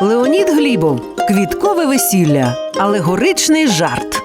Леонід Глібов Квіткове весілля. Алегоричний жарт.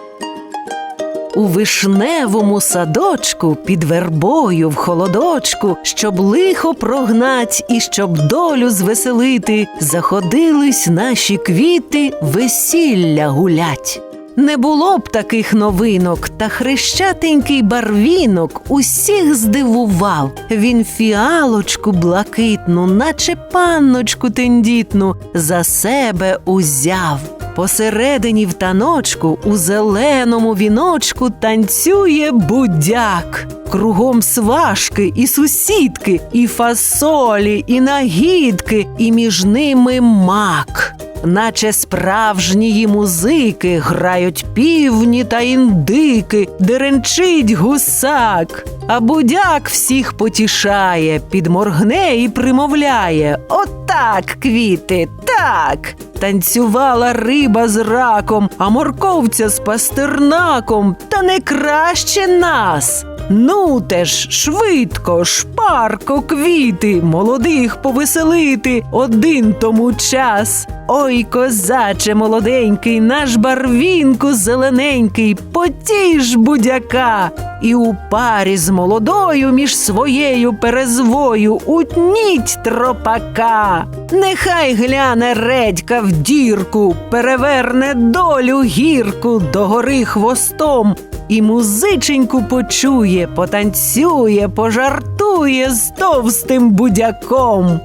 У вишневому садочку під вербою в холодочку, щоб лихо прогнать і щоб долю звеселити, заходились наші квіти весілля гулять. Не було б таких новинок, та хрещатенький барвінок усіх здивував. Він фіалочку блакитну, наче панночку тендітну, за себе узяв. Посередині в таночку у зеленому віночку танцює будяк. Кругом сважки і сусідки, і фасолі, і нагідки, і між ними мак. Наче справжнії музики грають півні та індики, деренчить гусак. А будяк всіх потішає, підморгне і примовляє: Отак, квіти, так. Танцювала риба з раком, а морковця з пастернаком, та не краще нас. Ну теж швидко, шпарко квіти, молодих повеселити один тому час. Ой, козаче молоденький, наш барвінку зелененький, потіж будяка, і у парі з молодою між своєю перезвою утніть тропака. Нехай гляне редька в дірку, переверне долю гірку догори хвостом. І музиченьку почує, потанцює, пожартує з товстим будяком.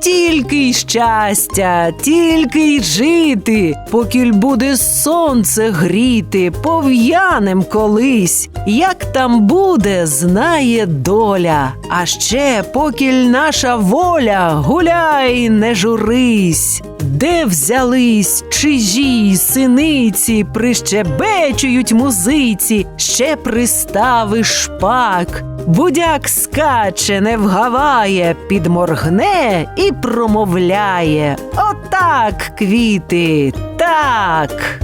Тільки й щастя, тільки й жити, покіль буде сонце гріти, пов'янем колись. Як там буде, знає доля. А ще покіль наша воля, гуляй, не журись. Де взялись чижі синиці, прищебечують музиці, ще пристави шпак. Будяк скаче, не вгаває, підморгне і промовляє. Отак, квіти, так.